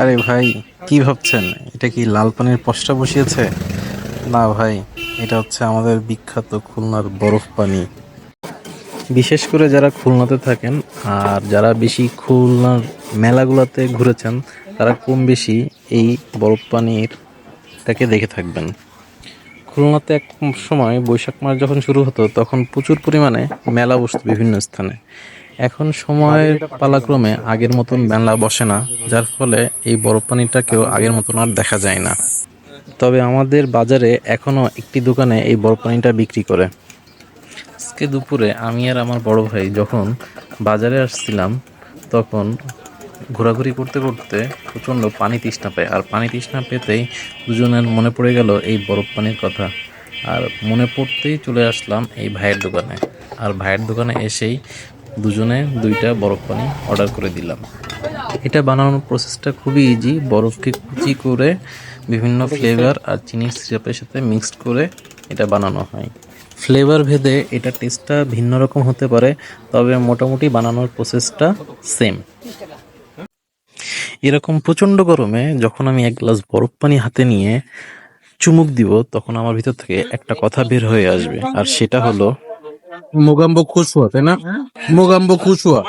আরে ভাই, কি ভাবছেন? এটা কি লাল পানির পশটা বসিয়েছে? না ভাই, এটা হচ্ছে আমাদের বিখ্যাত খুলনার বরফ পানি। বিশেষ করে যারা খুলনাতে থাকেন আর যারা বেশি খুলনার মেলাগুলোতে ঘুরেছেন, তারা কম বেশি এই বরফ পানিরটাকে দেখে থাকবেন। খুলনাতে এক সময় বৈশাখ মাস যখন শুরু হতো, তখন প্রচুর পরিমাণে মেলা বসতো বিভিন্ন স্থানে। এখন সময়ের পালাক্রমে আগের মতন মেলা বসে না যার ফলে এই বরফ পানিটাকেও আগের মতন আর দেখা যায় না। তবে আমাদের বাজারে এখনও একটি দোকানে এই বরফ পানিটা বিক্রি করে। আজকে দুপুরে আমি আর আমার বড় ভাই যখন বাজারে আসছিলাম তখন ঘোরাঘুরি করতে করতে প্রচণ্ড পানি তৃষ্ণা পায়। আর পানি তৃষ্ণা পেতেই দুজনের মনে পড়ে গেল এই বরফ পানির কথা। আর মনে পড়তেই চলে আসলাম এই ভাইয়ের দোকানে। আর ভাইয়ের দোকানে এসেই দুজনে দুইটা বরফ পানি অর্ডার করে দিলাম। এটা বানানোর প্রসেসটা খুবই ইজি বরফকে কুচি করে বিভিন্ন ফ্লেভার আর চিনির সিরাপের সাথে মিক্সড করে এটা বানানো হয়। ফ্লেভার ভেদে এটা টেস্টটা ভিন্ন রকম হতে পারে, তবে মোটামুটি বানানোর প্রসেসটা সেম এরকম প্রচণ্ড গরমে যখন আমি এক গ্লাস বরফ পানি হাতে নিয়ে চুমুক দিব, তখন আমার ভিতর থেকে একটা কথা বের হয়ে আসবে, আর সেটা হলো মোগাম্বো খুশ হুয়া তাই না? মোগাম্বো খুশ হুয়া